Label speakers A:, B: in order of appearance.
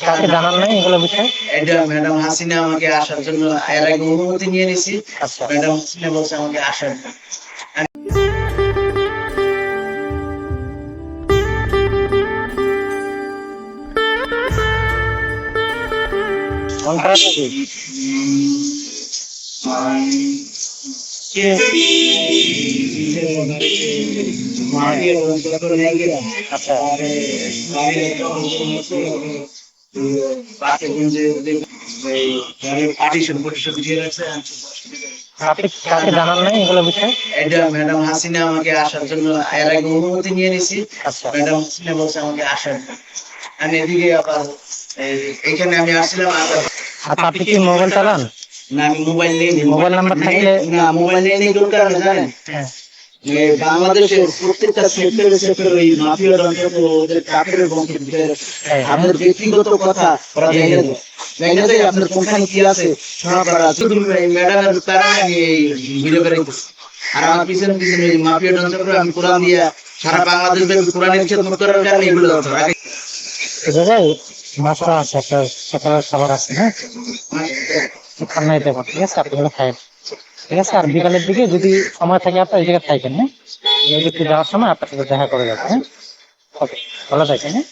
A: কাকে জানান নাই এগুলো বিষয়ে?
B: এটা ম্যাডাম হাসিনা আমাকে আসার জন্য এর আগে অনুমতি নিয়ে নিছি।
A: আচ্ছা।
B: ম্যাডাম হাসিনা বলছে আমাকে আসার
A: মন খারাপ নাকি আচ্ছা।
B: ম্যাডাম হাসিনা আমাকে আসার জন্য এর আগে অনুমতি নিয়ে নিছি।
A: আচ্ছা।
B: ম্যাডাম হাসিনা বলছে আমাকে আসার আমি এদিকে আবার এখানে আমি আসছিলাম
A: আচ্ছা আপনি কি মোবাইল চালান?
B: না আমি মোবাইল নেই।
A: মোবাইল নাম্বার থাকলে-
B: না মোবাইল কোন কারণে জানেন?
A: হ্যাঁ।
B: যে বাংলাদেশের প্রত্যেকটা সেক্টরে সেক্টরে এই মাফিয়া অন্তত ওদের চাকরির বংশের ভিতরে
A: হ্যাঁ।
B: ব্যক্তিগত কথা ওরা নেবে। আপনার কোনখানে কি আছে। সরাপাড়া শুধু ম্যাডামের কারণে আমি এই ভিডিও করে আর আমার পিছনে পিছনে এই মাফিয়া অঞ্চলে আমি কোরআন দিয়ে সারা বাংলাদেশ কোরআনের করার কারণে এগুলো
A: জায়গায় মাছটা আছে একটা সকালের খাবার আছে হ্যাঁ? ঠিক আছে আপনি খাই ঠিক আছে, আর বিকালের দিকে যদি সময় থাকে আপনার এই জায়গায় থাকেন হ্যাঁ? একটু যাওয়ার সময় আপনার সাথে দেখা করে যাবেন হ্যাঁ? ওকে ভালো থাকেন হ্যাঁ?